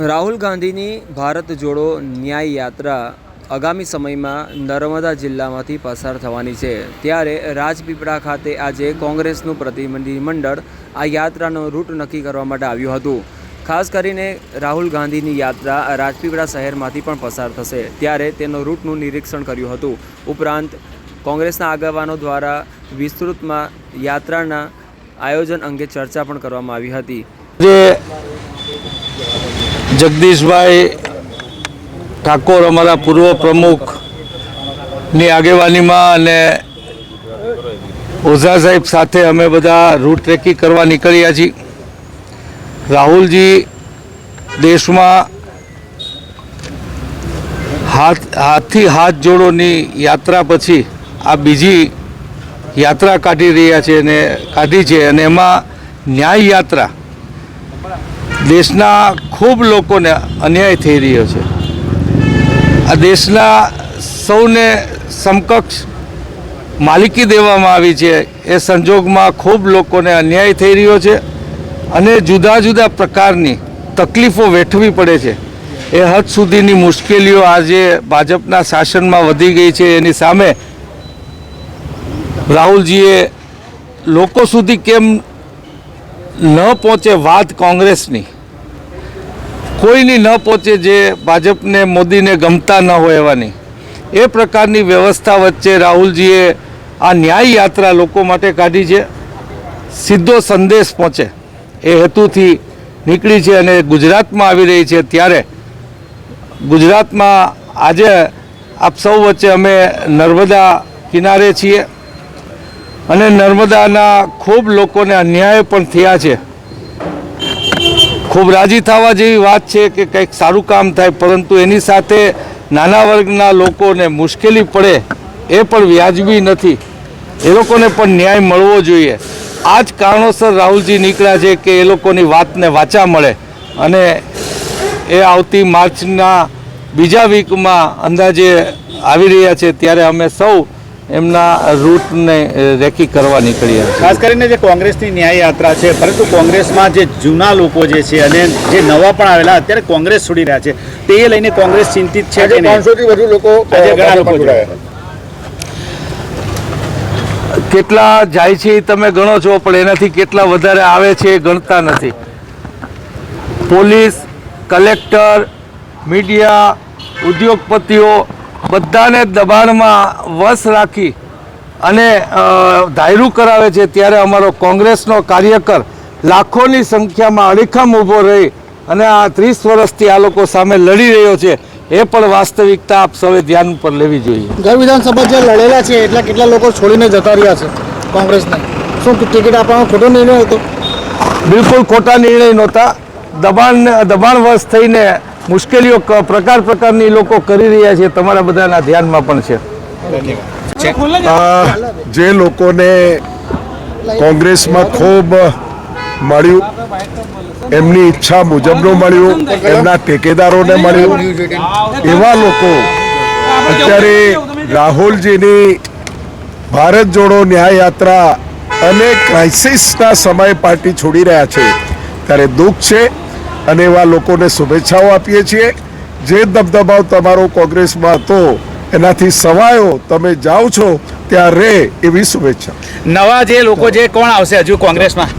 રાહુલ ગાંધીની ભારત જોડો ન્યાય યાત્રા આગામી સમયમાં નર્મદા જિલ્લામાંથી પસાર થવાની છે. ત્યારે રાજપીપળા ખાતે આજે કોંગ્રેસનું પ્રતિનિધિમંડળ આ યાત્રાનો રૂટ નક્કી કરવા માટે આવ્યું હતું. ખાસ કરીને રાહુલ ગાંધીની યાત્રા રાજપીપળા શહેરમાંથી પણ પસાર થશે. ત્યારે તેનો રૂટનું નિરીક્ષણ કર્યું હતું. ઉપરાંત કોંગ્રેસના આગેવાનો દ્વારા વિસ્તૃતમાં યાત્રાના આયોજન અંગે ચર્ચા પણ કરવામાં આવી હતી. જગદીશભાઈ ઠાકોર અમારા પૂર્વ પ્રમુખની આગેવાનીમાં અને ઓઝા સાહેબ સાથે અમે બધા રૂટ ટ્રેકિંગ કરવા નીકળ્યા છીએ. રાહુલજી દેશમાં હાથ હાથથી હાથ જોડોની યાત્રા પછી આ બીજી યાત્રા કાઢી રહ્યા છે અને કાઢી છે અને એમાં ન્યાય યાત્રા દેશના ખૂબ લોકોને અન્યાય થઈ રહ્યો છે. આ દેશના સૌને સમકક્ષ માલિકી દેવામાં આવી છે. એ સંજોગમાં ખૂબ લોકોને અન્યાય થઈ રહ્યો છે અને જુદા જુદા પ્રકારની તકલીફો વેઠવી પડે છે. એ હદ સુધીની મુશ્કેલીઓ આજે ભાજપના શાસનમાં વધી ગઈ છે. એની સામે રાહુલજીએ લોકો સુધી કેમ ન પહોંચે વાત કોંગ્રેસની? કોઈની ન પહોંચે જે ભાજપને, મોદીને ગમતા ન હોય એવાની. એ પ્રકારની વ્યવસ્થા વચ્ચે રાહુલજીએ આ ન્યાય યાત્રા લોકો માટે કાઢી છે. સીધો સંદેશ પહોંચે. એ હેતુથી નીકળી છે અને ગુજરાતમાં આવી રહી છે ત્યારે. ગુજરાતમાં આજે આપ સૌ વચ્ચે અમે નર્મદા કિનારે છીએ. અને નર્મદાના ખૂબ લોકોને અન્યાય પણ થયા છે. ખૂબ રાજી થવા જેવી વાત છે કે કંઈક સારું કામ થાય, પરંતુ એની સાથે નાના વર્ગના લોકોને મુશ્કેલી પડે એ પણ વ્યાજબી નથી. એ લોકોને પણ ન્યાય મળવો જોઈએ. આ જ કારણોસર રાહુલજી નીકળ્યા છે કે એ લોકોની વાતને વાચા મળે. અને એ આવતી માર્ચના બીજા વીકમાં અંદાજે આવી રહ્યા છે, ત્યારે અમે સૌ એમના રૂટને રેકી કરવા નીકળ્યા છીએ. ખાસ કરીને જે કોંગ્રેસની ન્યાય યાત્રા છે પરંતુ કોંગ્રેસમાં જે જૂના લોકો જે છે અને જે નવા પણ આવેલા અત્યારે કોંગ્રેસ છોડી રહ્યા છે. તે લઈને કોંગ્રેસ ચિંતિત છે કે પાંચસોથી વધુ લોકો ઘણા લોકો કેટલા જાય છે એ તમે ગણો છો પણ એનાથી કેટલા વધારે આવે છે એ ગણતા નથી. પોલીસ કલેક્ટર મીડિયા ઉદ્યોગપતિઓ બધાને દબાણમાં વશ રાખી અને ધાયરું કરાવે છે ત્યારે અમારો કોંગ્રેસનો કાર્યકર લાખોની સંખ્યામાં અડીખમ ઊભો રહી અને આ ત્રીસ વર્ષથી આ લોકો સામે લડી રહ્યો છે. એ પણ વાસ્તવિકતા આપ સૌએ ધ્યાન પર લેવી જોઈએ. ગત વિધાનસભા જે લડેલા છે એટલા કેટલા લોકો છોડીને જતા રહ્યા છે કોંગ્રેસને? શું ટિકિટ આપવાનો ખોટો નિર્ણય હતો? બિલકુલ ખોટા નિર્ણય નહોતા. દબાણ દબાણવશ થઈને મુશ્કેલીઓ ક- પ્રકાર પ્રકારની લોકો કરી રહ્યા છે તમારા બધાના ધ્યાનમાં પણ છે. આ જે લોકોને કોંગ્રેસમાં ખૂબ મળ્યું એમની ઈચ્છા મુજબનું મળ્યું એમના ટેકેદારોને મળ્યું. એવા લોકો અત્યારે રાહુલજીની ભારત જોડો ન્યાય યાત્રા અને ક્રાઇસિસના સમય પાર્ટી છોડી રહ્યા છે. ત્યારે દુઃખ છે અને એવા લોકોને શુભેચ્છાઓ આપીએ છીએ. જે દબદબાવ તમારો કોંગ્રેસમાં હતો એનાથી સવાયો તમે જાઓ છો ત્યાં રહે એવી શુભેચ્છા. નવા જે લોકો જે કોણ આવશે હજુ કોંગ્રેસમાં?